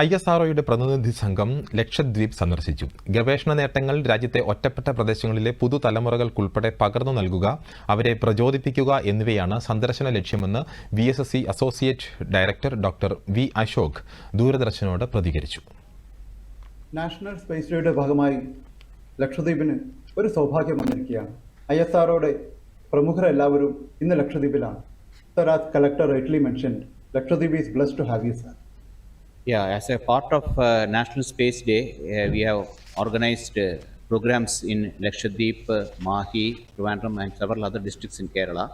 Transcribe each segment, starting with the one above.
I S ആർഒയുടെ പ്രതിനിധി സംഘം ലക്ഷദ്വീപ് സന്ദർശിച്ചു. ഗവേഷണ നേട്ടങ്ങൾ രാജ്യത്തെ ഒറ്റപ്പെട്ട പ്രദേശങ്ങളിലെ പുതുതലമുറകൾക്കുൾപ്പെടെ പകർന്നു നൽകുക അവരെ പ്രചോദിപ്പിക്കുക എന്നിവയാണ് സന്ദർശന ലക്ഷ്യമെന്ന് V S S C associate director doctor V Ashok ദൂരദർശനോട് പ്രതികരിച്ചു. നാഷണൽ സ്പേസ് ഡേയുടെ ഭാഗമായി ലക്ഷദ്വീപിന് ഒരു സൗഭാഗ്യം വന്നിരിക്കുകയാണ്. ഐ എസ് ആർഒയുടെ പ്രമുഖരെല്ലാവരും ഇന്ന് ലക്ഷദ്വീപിലാണ്. Collector mentioned Lakshadweep is blessed to have you sir Yeah, as a part of uh, National Space Day, uh, we have organized uh, programs in Lakshadweep, uh, Mahi, Trivandrum and several other districts in Kerala.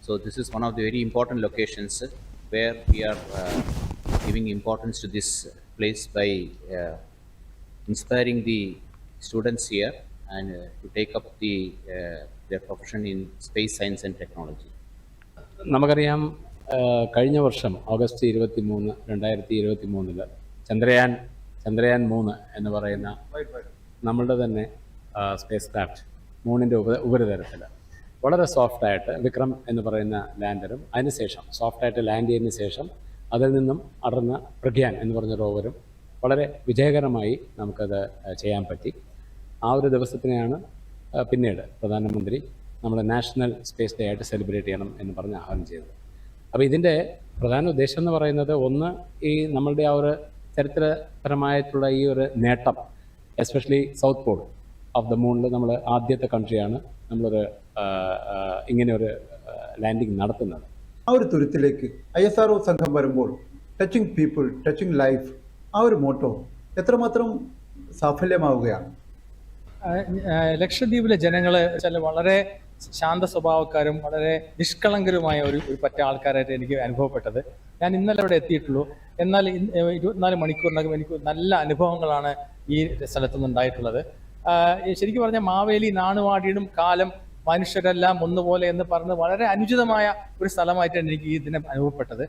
So this is one of the very important locations uh, where we are uh, giving importance to this place by uh, inspiring the students here and uh, to take up the, uh, their profession in space science and technology. നമുക്കറിയാം ആ, കഴിഞ്ഞ വർഷം August ഇരുപത്തി മൂന്ന് രണ്ടായിരത്തി ഇരുപത്തി മൂന്നിൽ ചന്ദ്രയാൻ ചന്ദ്രയാൻ മൂന്ന് എന്ന് പറയുന്ന നമ്മളുടെ തന്നെ സ്പേസ് ക്രാഫ്റ്റ് മൂണിന്റെ ഉപ ഉപരിതലത്തിൽ വളരെ സോഫ്റ്റായിട്ട് വിക്രം എന്ന് പറയുന്ന ലാൻഡറും അതിനുശേഷം സോഫ്റ്റായിട്ട് ലാൻഡ് ചെയ്തതിന് ശേഷം അതിൽ നിന്നും അടർന്ന പ്രഗ്യാൻ എന്ന് പറഞ്ഞ റോവറും വളരെ വിജയകരമായി നമുക്കത് ചെയ്യാൻ പറ്റി. ആ ഒരു ദിവസത്തിനെയാണ് പിന്നീട് പ്രധാനമന്ത്രി നമ്മുടെ നാഷണൽ സ്പേസ് ഡേ ആയിട്ട് സെലിബ്രേറ്റ് ചെയ്യണം എന്ന് പറഞ്ഞ് ആഹ്വാനം ചെയ്തത്. അപ്പോൾ ഇതിന്റെ പ്രധാന ഉദ്ദേശം എന്ന് പറയുന്നത് ഒന്ന് ഈ നമ്മളുടെ ആ ഒരു ചരിത്രപരമായിട്ടുള്ള ഈ ഒരു നേട്ടം especially south pole of the മൂണിൽ നമ്മൾ ആദ്യത്തെ കൺട്രിയാണ് നമ്മളൊരു ഇങ്ങനെ ഒരു ലാൻഡിങ് നടത്തുന്നത്. ആ ഒരു തുരുത്തിലേക്ക് ഐ എസ് ആർ ഒ സംഘം വരുമ്പോൾ ടച്ചിങ് പീപ്പിൾ ടച്ചിങ് ലൈഫ് ആ ഒരു മോട്ടോ എത്രമാത്രം സാഫല്യമാവുകയാണ്? ലക്ഷദ്വീപിലെ ജനങ്ങൾ ചില വളരെ ശാന്ത സ്വഭാവക്കാരും വളരെ നിഷ്കളങ്കരുമായ ഒരു ഒരു പറ്റ ആൾക്കാരായിട്ട് എനിക്ക് അനുഭവപ്പെട്ടത്. ഞാൻ ഇന്നലെ അവിടെ എത്തിയിട്ടുള്ളൂ. എന്നാൽ ഇരുപത്തിനാല് മണിക്കൂറിനകം എനിക്ക് നല്ല അനുഭവങ്ങളാണ് ഈ സ്ഥലത്തു നിന്നുണ്ടായിട്ടുള്ളത് ശരിക്കും പറഞ്ഞാൽ മാവേലി നാണുവാടിയിടും കാലം മനുഷ്യരെല്ലാം ഒന്നുപോലെ എന്ന് പറഞ്ഞ് വളരെ അനുചിതമായ ഒരു സ്ഥലമായിട്ടാണ് എനിക്ക് ഈ ദിനം അനുഭവപ്പെട്ടത്.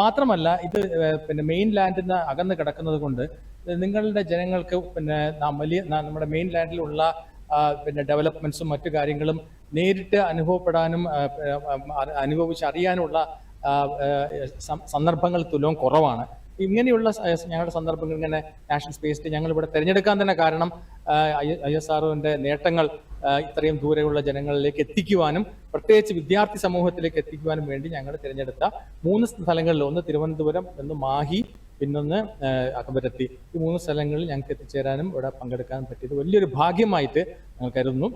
മാത്രമല്ല ഇത് പിന്നെ മെയിൻ ലാൻഡിൽ നിന്ന് അകന്ന് കിടക്കുന്നത് കൊണ്ട് നിങ്ങളുടെ ജനങ്ങൾക്ക് പിന്നെ വലിയ നമ്മുടെ മെയിൻ ലാൻഡിലുള്ള പിന്നെ ഡെവലപ്മെന്റ്സും മറ്റു കാര്യങ്ങളും നേരിട്ട് അനുഭവപ്പെടാനും അനുഭവിച്ച് അറിയാനുള്ള സന്ദർഭങ്ങൾ തുലവും കുറവാണ്. ഇങ്ങനെയുള്ള ഞങ്ങളുടെ സന്ദർഭങ്ങൾ ഇങ്ങനെ നാഷണൽ സ്പേസ് ഞങ്ങൾ ഇവിടെ തിരഞ്ഞെടുക്കാൻ തന്നെ കാരണം ഐ എസ് ആർഒന്റെ നേട്ടങ്ങൾ ഇത്രയും ദൂരെയുള്ള ജനങ്ങളിലേക്ക് എത്തിക്കുവാനും പ്രത്യേകിച്ച് വിദ്യാർത്ഥി സമൂഹത്തിലേക്ക് എത്തിക്കുവാനും വേണ്ടി ഞങ്ങൾ തിരഞ്ഞെടുത്ത മൂന്ന് സ്ഥലങ്ങളിൽ ഒന്ന് തിരുവനന്തപുരം ഒന്ന് മാഹി പിന്നൊന്ന് അക്ബരത്തി ഈ മൂന്ന് സ്ഥലങ്ങളിൽ ഞങ്ങൾക്ക് എത്തിച്ചേരാനും ഇവിടെ പങ്കെടുക്കാനും പറ്റിയത് വലിയൊരു ഭാഗ്യമായിട്ട് ഞങ്ങൾ കരുതുന്നു.